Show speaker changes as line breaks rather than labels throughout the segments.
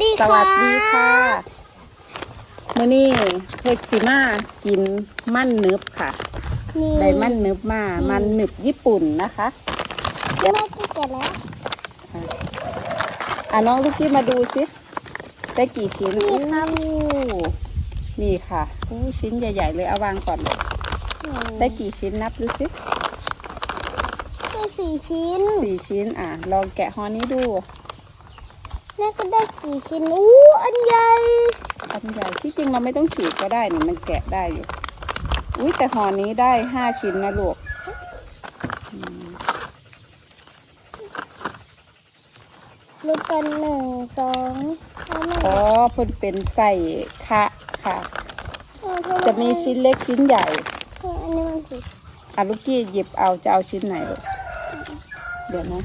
ดี
ส
ค่ะ
วัสดีค่ะมื่อนี้เพกซิมากินมั่นนึบค่ะ
นี่
ได้มั่นนึบมา มันนึบญี่ปุ่นนะคะ
แม่กินเสร็จแล้ว
อะน้องลูกกี้มาดูสิได้กี่ชิ้น
นี่ครับ
อู้นี่ค่ะอู้ชิ้นใหญ่ ๆ เลยเอาวางก่อนได้กี่ชิ้นนับดูสิ
ได้สี่ชิ้น
สี่ชิ้นอะ ลองแกะฮอนี้ดู
แม่ก็ได้สี่ชิ้นอู้อันใหญ่
อันใหญ่ที่จริงเราไม่ต้องฉีกก็ได้นี่มันแกะได้อยู่อุ้ยแต่ฮอนี้ได้ห้าชิ้นนะลูก
รูปกันหนึ่งสองแล้วแม่
อ๋อเพิ่นเป็นใส่คะค่ะ
เอาเท่าไหร่
จะมีชิ้นเล็กชิ้นใหญ่
อันนี้มันสิ
อะลูกกี้หยิบเอาจะเอาชิ้นไหนลูกเดี๋ยวนะ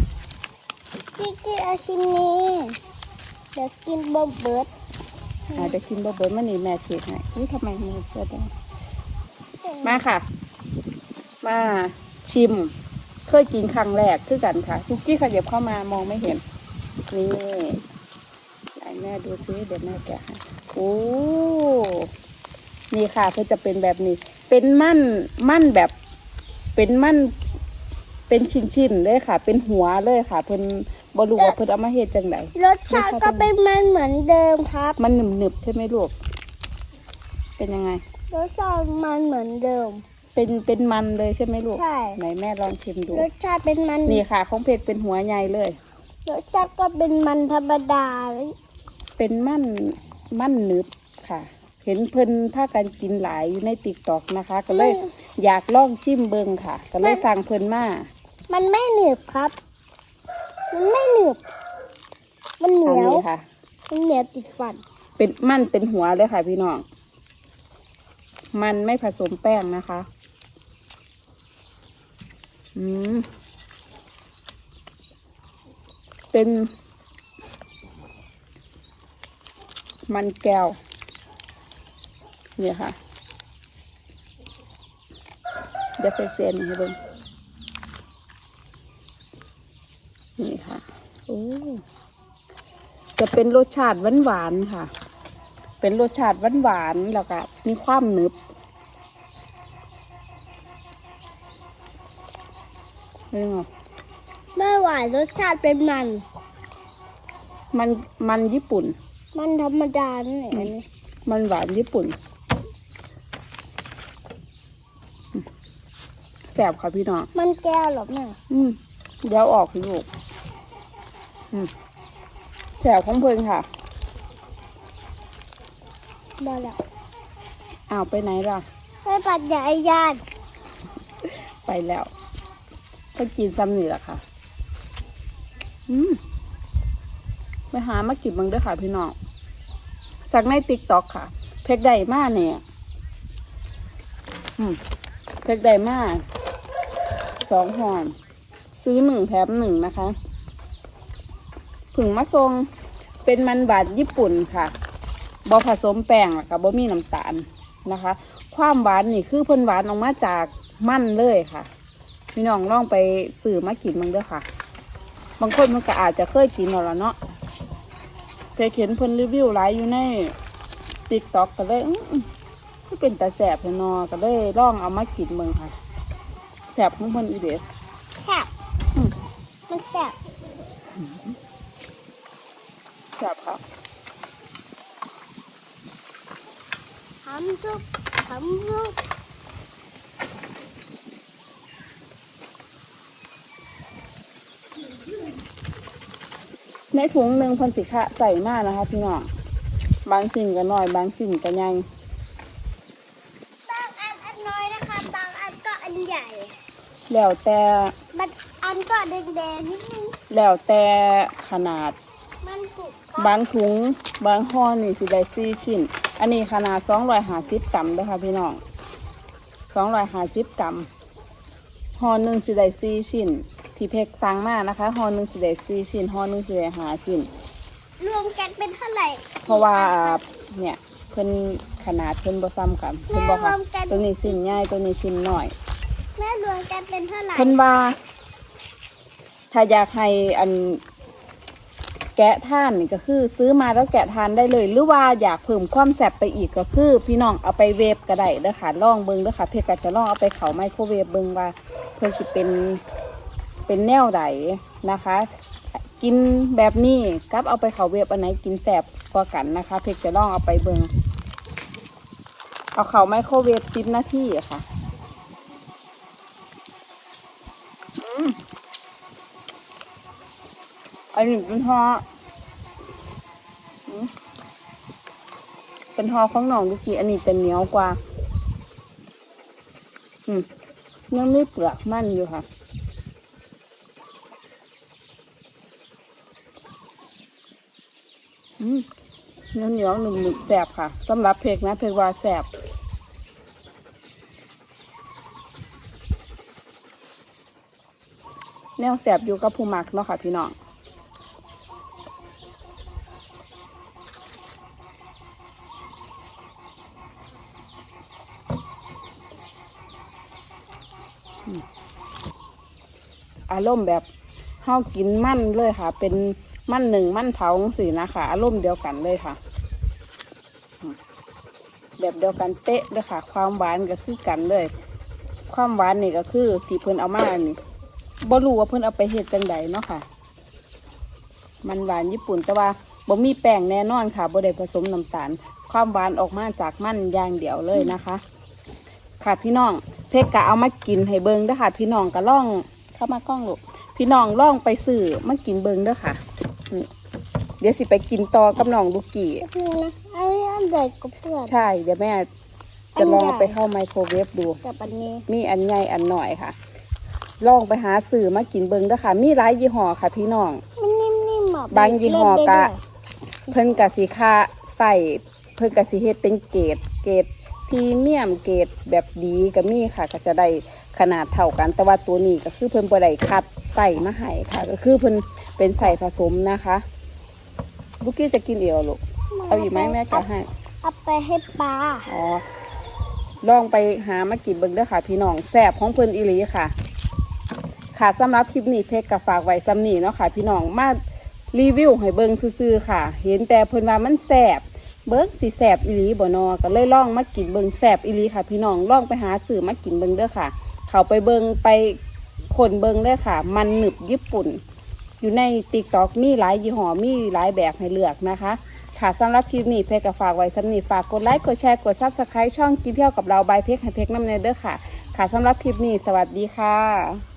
กิ๊กกิ๊กเอาชิ้นนี้ เดี๋ยวกินบะเบิร์ด
อะเดี๋ยวกินบ่เบิร์ดมานี่แม่เช็คให้อุ้ยทำไมมือเพื่อนได้มาค่ะ มาชิม เคยกินครั้งแรกคือกันค่ะลูกกี้ขยับเข้ามามองไม่เห็น นี่ไหนแม่ดูซิเดี๋ยวแม่แกะให้โอ้นี่ค่ะเพื่อจะเป็นแบบนี้ เป็นมั่นมั่นแบบ เป็นมั่นเป็นชิ้นๆเลยค่ะ เป็นหัวเลยค่ะเพิ่น บรูว่าเพิ่นเอามาเฮ็ดจังได
รสชาติก็เป็นมันเหมือนเดิมครับ
มันหนึบๆใช่ไหมลูก เป็นยังไง
รสชาติมันเหมือนเดิม
เป็นเป็นมันเลยใช่ไหมลูก
ใช่
ไหนแม่ลองชิมดู
รสชาติเป็นมัน
นี่ค่ะของเพชรเป็นหัวใหญ่เลย
รสชาติก็เป็นมันธรรมดาเลย
เป็นมันมันหนึบค่ะ เห็นเพิ่นพากันกินหลายอยู่ในติ๊กตอกนะคะ ก็เลยอยากลองชิมเบิงค่ะ ก็เลยสั่งเพิ่นมา
มันไม่หนึบครับ มันไม่หนึบ มันเหนี
อัน
ยว
นี้ค่ะ
มันเหนียวติดฟัน
เป็นมันเป็นหัวเลยค่ะพี่น้อง มันไม่ผสมแป้งนะคะ อืม เป็น มันแก้ว เนี่ยค่ะ เดี๋ยวไปเซียนให้เบิ่ง นี่ค่ะโอ้จะเป็นรสชาติหวานๆค่ะ เป็นรสชาติหวานๆแล้วก็มีความหนึบเป็นไง
ไม่หวานรสชาติเป็นมัน
มันมันญี่ปุ่น
มันธรรมดานั่นเองอันนี้
มันหวานญี่ปุ่นอืมแสบค่ะพี่น้อง
มันแก้วเหรอแม่
อืมเดี๋ยวออกลูกอืม แสบของเพิ่นค่ะ
บอแล้ว
อ้าวไปไหนล่ะ
ไปปัดยายยาน
ไปแล้วก็กินซ้ำนี่แหละค่ะ อืมไปหามากินบังเด้อค่ะพี่น้องสั่งในติ๊กต็อกค่ะ เพกได้มากเนี่ยอืมเพกได้มากสองห่อน ซื้อหนึ่งแถมหนึ่งนะคะ ผึ่งมาทรงเป็นมันหวานญี่ปุ่นค่ะบอผสมแป้งแล้วกับบอมีน้ำตาลนะคะ ความหวานนี่คือเพิ่นหวานออกมาจากมันเลยค่ะพี่น้องลองไปสื่อมากินมันเด้อค่ะ บางคนมันก็อาจจะเคยกินแล้วล่ะเนาะเคยเห็นเพิ่นรีวิวหลายอยู่ในติ๊กต็อกก็เลยอื้ออื้อก็เป็นตาแสบเนอก็เลยลองเอามากินเมืองค่ะแสบของเพิ่นอีเด็ด
แซ่บ
อืม
มันแซ่บ
แสบค่ะ
ทำซุปทำซุป
ในถุงหนึ่งเพันสิคะใส่มากนะคะพี่น้องบางชิ้นก็น้อย บางชิ้นก็ใหญ่
บางอันอันน้อยนะคะ บางอันก็อันใหญ่
แล้วแต่
บางอันก็แดงๆนิดนึง
แล้วแต่ขนาด
มันสุก
บางถุงบางห่อนี่สิได้สี่ชิ้น อันนี้ขนาดสองร้อยห้าสิบกรัมเด้อค่ะพี่น้องสองร้อยห้าสิบกรัมห่อหนึ่งสิได้สี่ชิ้น ที่เพกสั่งมานะคะห่อหนึ่งสิได้สี่ชิ้นห่อหนึ่งสิได้ห้าชิ้น
รวมกันเป็นเท่าไหร่
เพราะว่าเนี่ยเพิ่นขนาดเพิ่นบ่ซ้ำกันเพิ่นบ่ค่ะตัวนี้ชิ้นใหญ่ตัวนี้ชิ้นน้อย
แม่รวมกันเป็นเท่าไหร่
เพิ่นว่าถ้าอยากให้อัน แกะทานนี่ก็คือ ซื้อมาแล้วแกะทานได้เลย หรือว่าอยากเพิ่มความแซ่บไปอีกก็คือ พี่น้องเอาไปเวฟก็ได้เด้อค่ะลองเบิ่งเด้อค่ะ เพจก็จะลองเอาไปเขาไมโครเวฟเบิ่งว่า เพิ่นสิเป็นเป็นแนวใดนะคะ กินแบบนี้กับเอาไปเขาเวฟอันไหนกินแซ่บกว่ากันนะคะ เพจจะลองเอาไปเบิ่งเอาเขาไมโครเวฟสิบนาทีอะค่ะอืม อันนี้เป็นหอเป็นหอของหนองลูกกี้อันนี้จะเหนียวกว่า อืมยังไม่เปลือกมันอยู่ค่ะอืมเหนียวเหนียวหนุ่มหนุ่มแสบค่ะสำหรับเพกนะเพกว่าแสบแนวแสบอยู่กับผู้มักเนาะค่ะพี่น้อง อารมณ์แบบเฮากินมั่นเลยค่ะ เป็นมั่นหนึ่งมั่นเผาสีนะคะอารมณ์เดียวกันเลยค่ะ แบบเดียวกันเป๊ะเลยค่ะ ความหวานก็คือกันเลย ความหวานนี่ก็คือที่เพิ่นเอามานี่บ่รู้ว่าเพิ่นเอาไปเฮ็ดจังใดเนาะค่ะ มันหวานญี่ปุ่นแต่ว่าบ่มีแป้งแน่นอนค่ะบ่ได้ผสมน้ำตาล ความหวานออกมาจากมันอย่างเดียวเลยนะคะ ค่ะพี่น้องเพกกะเอามากินให้เบิงด้อค่ะ พี่น้องก็ล่อง เข้ามากล้องลูกพี่น้องล่องไปซื้อมากินเบิงเด้อค่ะนี่เดี๋ยวสิไปกินต่อกับน้องลูกกี้
เพื่อนนะไอ้อันเด็กกับเพื่อน
ใช่เดี๋ยวแม่จะลองเอาไปเข้าไมโครเวฟดู
กับอันนี้
มีอันใหญ่อันหน่อยค่ะ ลองไปหาสื่อมากินเบิงเด้อค่ะ มีหลายยี่ห้อค่ะ พี่น้อง
มันนิ่มๆอะ
บางยี่ห้อกะ
เล่นได้ด้วย
เพิ่นกะสีค่าใส่เพิ่นกะสีเฮ็ดเป็นเกรดเกรดพรีเมียมเกรดแบบดีก็มีค่ะ ก็จะได้ ขนาดเท่ากัน แต่ว่าตัวนี้ก็คือเพิ่นบ่ได้คัดใส่มาให้ค่ะ ก็คือเพิ่นเป็นใส่ผสมนะคะลูกกี้จะกินเอวลูกเอาอีกไหมแม่จะให้
เอาไปให้ปลา
อ๋อลองไปหามากินเบิ่งเด้อค่ะ พี่น้องแซ่บของเพิ่นอีหลีค่ะ ค่ะสำหรับคลิปนี้เพกกับฝากไว้ซ้ำนี้เนาะค่ะ พี่น้องมารีวิวให้เบิ่งซื่อๆค่ะ เห็นแต่เพิ่นว่ามันแซ่บเบิ่งสิแซ่บอีหลีบ่นอก็เลยลองมากินเบิ่งแซ่บอีหลีค่ะ พี่น้องลองไปหาซื้อมากินเบิ่งเด้อค่ะ เขาไปเบิงไปคนเบิงเด้ค่ะ มันหนึบญี่ปุ่น อยู่ในติ๊กต็อกมีหลายยี่ห้อมีหลายแบบให้เลือกนะคะค่ะสำหรับคลิปนี้เพกก็ฝากไว้สำนีฝากกดไลค์กดแชร์กดซับสไครต์ช่องกินเที่ยวกับเราบายเพกให้เพกน้ำเนเด้อค่ะ ค่ะสำหรับคลิปนี้สวัสดีค่ะ